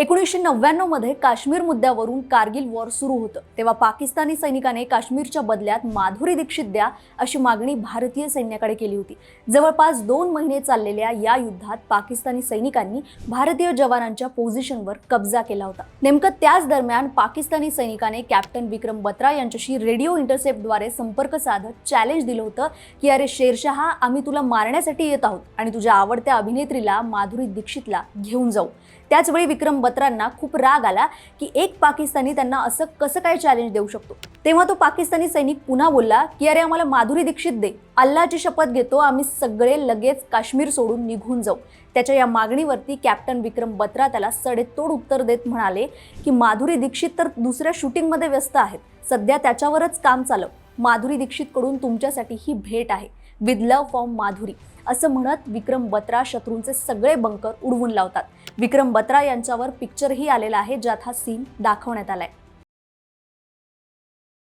एकोणीसशे नव्याण्णवमध्ये काश्मीर मुद्द्यावरून कारगिल वॉर सुरू होतं. तेव्हा पाकिस्तानी सैनिकाने काश्मीरच्या बदल्यात माधुरी दीक्षित द्या अशी मागणी भारतीय सैन्याकडे केली होती. जवळपास दोन महिने चाललेल्या या युद्धात पाकिस्तानी सैनिकांनी भारतीय जवानांच्या पोझिशनवर कब्जा केला होता. नेमकं त्याच दरम्यान पाकिस्तानी सैनिकाने कॅप्टन विक्रम बत्रा यांच्याशी रेडिओ इंटरसेप्टद्वारे संपर्क साधत चॅलेंज दिलं होतं की अरे शेरशहा आम्ही तुला मारण्यासाठी येत आहोत आणि तुझ्या आवडत्या अभिनेत्रीला माधुरी दीक्षितला घेऊन जाऊ. त्याचवेळी विक्रम पत्रांना खूप राग आला की एक पाकिस्तानी त्यांना असं कसं काय चॅलेंज देऊ शकतो? तेव्हा तो पाकिस्तानी सैनिक पुन्हा बोलला की अरे आम्हाला माधुरी दीक्षित दे. अल्लाची शपथ घेतो आम्ही सगळे लगेच काश्मीर सोडून निघून जाऊ. त्याच्या या मागणीवरती कॅप्टन विक्रम बत्रा त्याला सडेतोड उत्तर देत म्हणाले की माधुरी दीक्षित तर दुसऱ्या शूटिंगमध्ये व्यस्त आहेत. सध्या त्याच्यावरच काम चालव. माधुरी दीक्षितकडून तुमच्यासाठी ही भेट आहे. With love from Madhuri. असं म्हणत विक्रम बत्रा शत्रूंचे सगळे बंकर उडवून लावतात. विक्रम बत्रा यांच्यावर पिक्चरही आलेला आहे ज्यात हा सीन दाखवण्यात आलाय.